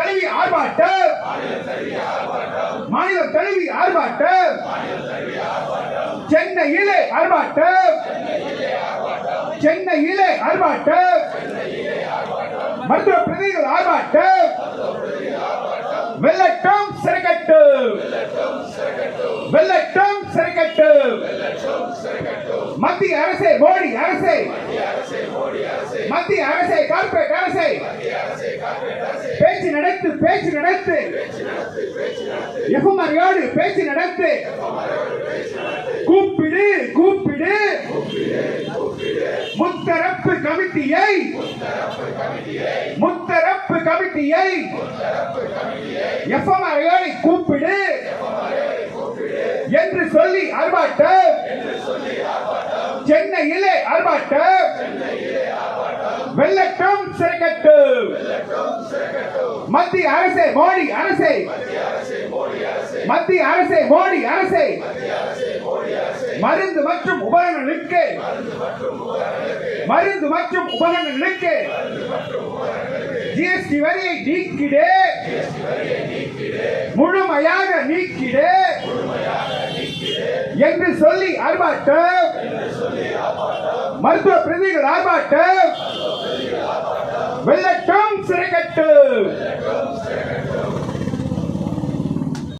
தழுவி ஆர்ப்பாட்டம் மாநிலம் தழுவி ஆர்ப்பாட்டம் சென்னையிலே ஆர்ப்பாட்டம் சென்னையிலே ஆர்ப்பாட்டம் மருத்துவ பிரதிகள் ஆர்ப்பாட்டம் வெள்ளட்டம் சிறகட்டு வெள்ளட்டம் சிறகட்டு மத்திய அரசே மோடி அரசே. மத்திய அரசே கார்பரேட் அரசே. நடத்து பேச்சு நடத்து. எஃப்எம்ஆரியோடு பேச்சு நடத்து. கூப்பிடு கூப்பிடு. முத்தரப்பு கமிட்டியை. முத்தரப்பு கமிட்டியை. எஃப்எம்ஆரியோடு கூப்பிடு. என்று சொல்லி ஆர்ப்பாட்டம். சென்னையிலே ஆர்ப்பாட்டம். வெள்ளட்டம் சிறக்கட்டும். மத்திய அரசே மோடி அரசே. மத்திய அரசே மோடி அரசே. மருந்து மற்றும் உபகரணங்களுக்கு மருந்து மற்றும் உபகரணங்களுக்கு ஜிஎஸ்டி வரியை நீக்கிடு. முழுமையாக நீக்கிடு. என்று சொல்லி ஆர்ப்பாட்டம். மருத்துவ பிரதிகள் ஆர்ப்பாட்டம். வெள்ளட்டம் சிறைக்கட்டு